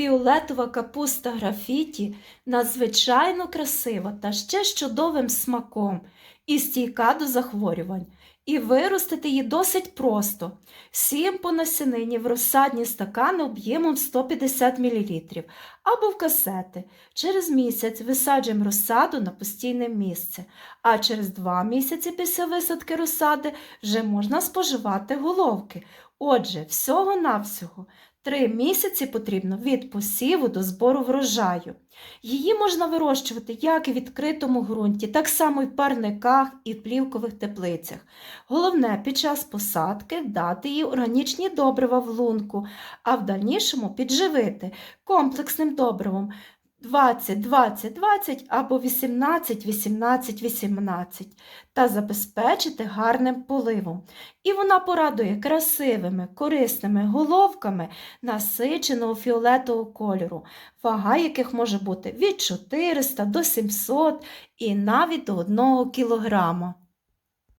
Фіолетова капуста графіті надзвичайно красива та ще з чудовим смаком і стійка до захворювань. І виростити її досить просто. Сіємо по насінині в розсадні стакани об'ємом 150 мл або в касети. Через місяць висаджуємо розсаду на постійне місце, а через два місяці після висадки розсади вже можна споживати головки. Отже, всього-навсього Три місяці потрібно від посіву до збору врожаю. Її можна вирощувати як і в відкритому ґрунті, так само і в парниках і в плівкових теплицях. Головне під час посадки дати їй органічні добрива в лунку, а в дальнішому підживити комплексним добривом 20, 20, 20 або 18, 18, 18 та забезпечити гарним поливом. І вона порадує красивими, корисними головками насиченого фіолетового кольору, вага яких може бути від 400 до 700 і навіть до 1 кілограма.